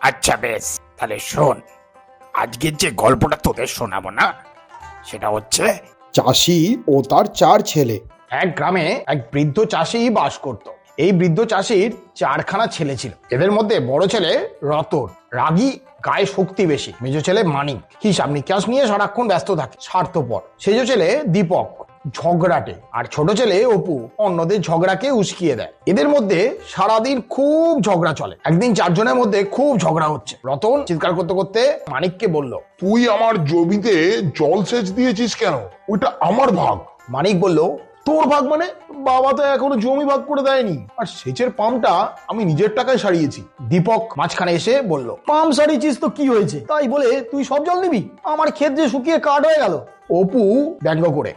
আচ্ছা বেশ তাহলে শোন। আজকের যে গল্পটা তোদের শোনাবো না সেটা হচ্ছে চাষি ও তার চার ছেলে। এক গ্রামে এক বৃদ্ধ চাষি বাস করত। এই বৃদ্ধ চাষির চারখানা ছেলে ছিল। এদের মধ্যে বড় ছেলে রতন রাগী গায়ে শক্তি বেশি। মেজ ছেলে মানিক। হিসাব নিকাশ নিয়ে সারাক্ষণ ব্যস্ত থাকে স্বার্থপর। সেজ ছেলে দীপক। ঝগড়াটে। আর ছোট ছেলে অপু অন্যদের ঝগড়াকে উস্কিয়ে দেয়। এদের মধ্যে সারাদিন খুব ঝগড়া চলে। একদিন চারজনের মধ্যে খুব ঝগড়া হচ্ছে। রতন চিৎকার করতে করতে মানিককে বলল তুই আমার জমিতে জল সেচ দিয়েছিস কেন? ওইটা আমার ভাগ। মানিক বলল তোর ভাগ মানে? বাবা তো এখনও জমি ভাগ করে দেয়নি। আর সেচের পাম্পটা আমি নিজের টাকায় সারিয়েছি। দীপক মাঝখানে এসে বলল পাম্প সারিয়েছিস তো কি হয়েছে? তাই বলে তুই সব জল নিবি? আমার ক্ষেত যে শুকিয়ে কাঠ হয়ে গেল। অপু ব্যঙ্গ করে।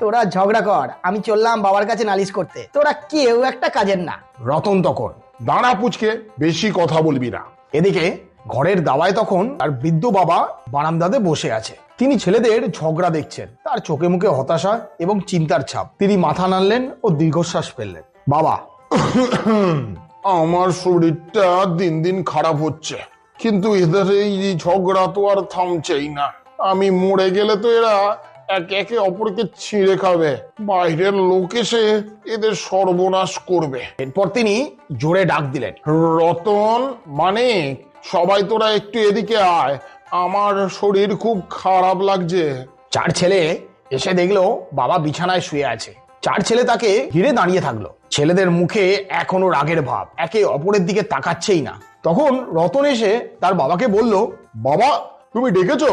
তোরা ঝগড়া কর আমি চললাম বাবার কাছে নালিশ করতে। তোরা কেউ একটা কাজের না। রতন তখন দাঁড়া পুচকে বেশি কথা বলবি না। এদিকে ঘরের দাওয়ায় তখন তার বৃদ্ধ বাবা বারান্দাতে বসে আছে। তিনি ছেলেদের ঝগড়া দেখছেন। তার চোখে মুখে হতাশা এবং চিন্তার ছাপ। তিনি মাথা নাড়লেন ও দীর্ঘশ্বাস ফেললেন। বাবা আমার শরীরটা দিন দিন খারাপ হচ্ছে। কিন্তু এদের এই ঝগড়া তো আর থামছেই না। আমি মরে গেলে তো এরা একে একে অপরকে ছিঁড়ে খাবে। বাইরের লোক এসে এদের সর্বনাশ করবে। এরপর তিনি জোরে ডাক দিলেন, রতন মানে সবাই তোরা একটু এদিকে আয়। আমার শরীর খুব খারাপ লাগছে। চার ছেলে এসে দেখল বাবা বিছানায় শুয়ে আছে। চার ছেলে তাকে ঘিরে দাঁড়িয়ে থাকল। ছেলেদের মুখে এখনও রাগের ভাব, একে অপরের দিকে তাকাচ্ছেই না। তখন রতন এসে তার বাবাকে বলল, বাবা, তুমি ডেকেছো?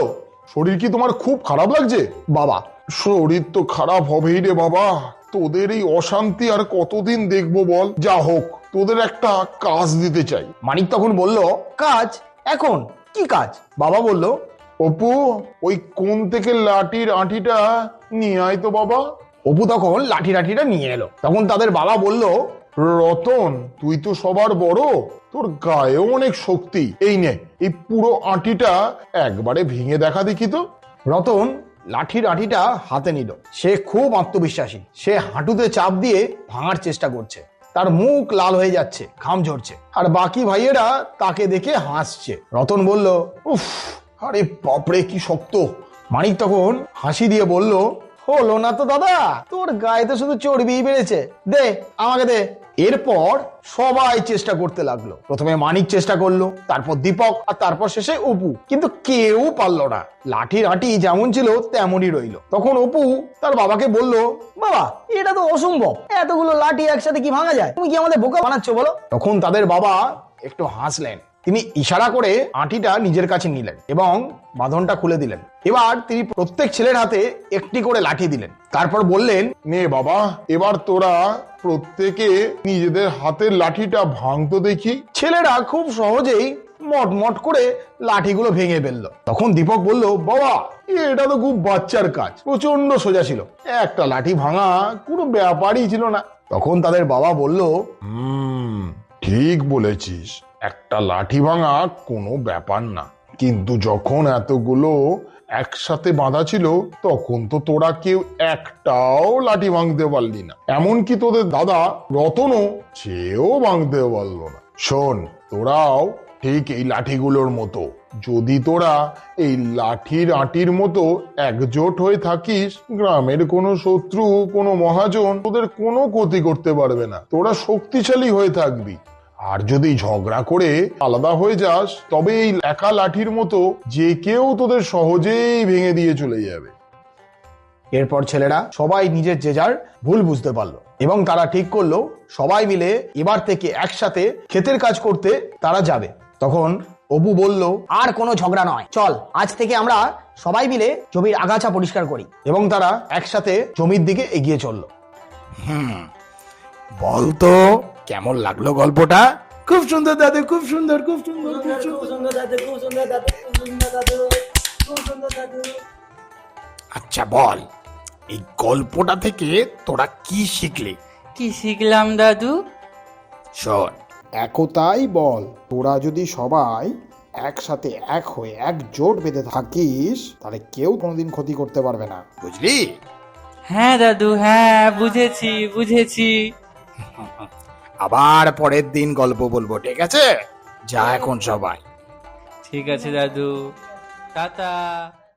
শরীর কি তোমার খুব খারাপ লাগছে? বাবা শরীর তো খারাপ হবেই রে বাবা। তোদের এই অশান্তি আর কতদিন দেখব বল? যা হোক তোদের একটা কাজ দিতে চাই। মানিক তখন বলল কাজ? এখন? কি কাজ? বাবা বলল অপু ওই কোন থেকে লাঠির আঁটিটা নিয়ে আয় তো বাবা। অপু তখন লাঠি লাঠিটা নিয়ে এলো। তখন তাদের বাবা বলল রতন, তুই তো সবার বড়। তোর গায়েও অনেক শক্তি। এই নে, এই পুরো আঁটিটা একবারে ভেঙে দেখা দেখি তো। রতন, লাঠির আঠিটা হাতে নিল। সে খুব আত্মবিশ্বাসী। সে হাঁটুতে চাপ দিয়ে ভাঙার চেষ্টা করছে। তার মুখ লাল হয়ে যাচ্ছে, ঘাম ঝরছে। আর বাকি ভাইয়েরা তাকে দেখে হাসছে। রতন বলল, উফ, আরে বাপরে, কি শক্ত! মানিক তখন হাসি দিয়ে বলল হলো না তো দাদা, তোর গায়ে তো শুধু চর্বিই বেড়েছে। দে, আমাকে দে। এরপর সবাই চেষ্টা করতে লাগল। প্রথমে মানিক চেষ্টা করল, তারপর দীপক, আর তারপর শেষে অপু। কিন্তু কেউ পারল না। লাঠির আটি যেমন ছিল, তেমনই রইল। তখন অপু তার বাবাকে বলল, বাবা, এটা তো অসম্ভব। এতগুলো লাঠি একসাথে কি ভাঙা যায়? তুমি কি আমাদের বোকা বানাচ্ছ বলো? তখন তাদের বাবা একটু হাসলেন। তিনি ইশারা করে আঁটিটা নিজের কাছে নিলেন এবং বাঁধনটা খুলে দিলেন। এবার তিনি প্রত্যেক ছেলের হাতে একটি করে লাঠি দিলেন। তারপর বললেন নে বাবা এবার তোরা প্রত্যেকে নিজেদের হাতের লাঠিটা ভাঙতো দেখি। ছেলেরা খুব সহজেই মটমট করে লাঠিগুলো ভেঙে ফেলল। তখন দীপক বলল বাবা এটা তো খুব বাচ্চার কাজ প্রচণ্ড সোজা ছিল। একটা লাঠি ভাঙা কোনো ব্যাপারই ছিল না। তখন তাদের বাবা বলল হুম ঠিক বলেছিস। একটা লাঠি ভাঙা কোনো ব্যাপার না। কিন্তু যখন এতগুলো একসাথে বাঁধা ছিল, তখন তো তোরা কেউ একটাও লাঠি ভাঙতে পারলি না। এমনকি তোদের দাদা রতনও সেও ভাঙতে পারল না। শোন, তোরাও ঠিক এই লাঠিগুলোর মতো। যদি তোরা এই লাঠির আটির মতো একজোট হয়ে থাকিস, গ্রামের কোনো শত্রু, কোনো মহাজন তোদের কোনো ক্ষতি করতে পারবে না। তোরা শক্তিশালী হয়ে থাকবি। আর যদি ঝগড়া করে আলাদা হয়ে যাস তবে এই একা লাঠির মতো যে কেউ তোদের সহজেই ভেঙে দিয়ে চলে যাবে। এরপর ছেলেরা সবাই নিজের যে যার ভুল বুঝতে পারল এবং তারা ঠিক করল সবাই মিলে এবার থেকে একসাথে ক্ষেতের কাজ করতে তারা যাবে। তখন অপু বলল আর কোনো ঝগড়া নয়। চল আজ থেকে আমরা সবাই মিলে জমির আগাছা পরিষ্কার করি। এবং তারা একসাথে জমির দিকে এগিয়ে চলল। হুম বলতো কেমন লাগল গল্পটা? খুব সুন্দর দাদু খুব সুন্দর খুব সুন্দর খুব সুন্দর। আচ্ছা বল এই গল্পটা থেকে তোরা কি শিখলি? কি শিখলাম দাদু? শোন। একতাই বল তোরা যদি সবাই একসাথে এক হয়ে একজোট বেঁধে থাকিস তাহলে কেউ কোনোদিন ক্ষতি করতে পারবে না। বুঝলি? হ্যাঁ দাদু হ্যাঁ বুঝেছি বুঝেছি। আবার পরের দিন গল্প বলব ঠিক আছে? যা এখন সবাই। ঠিক আছে দাদু। টাটা।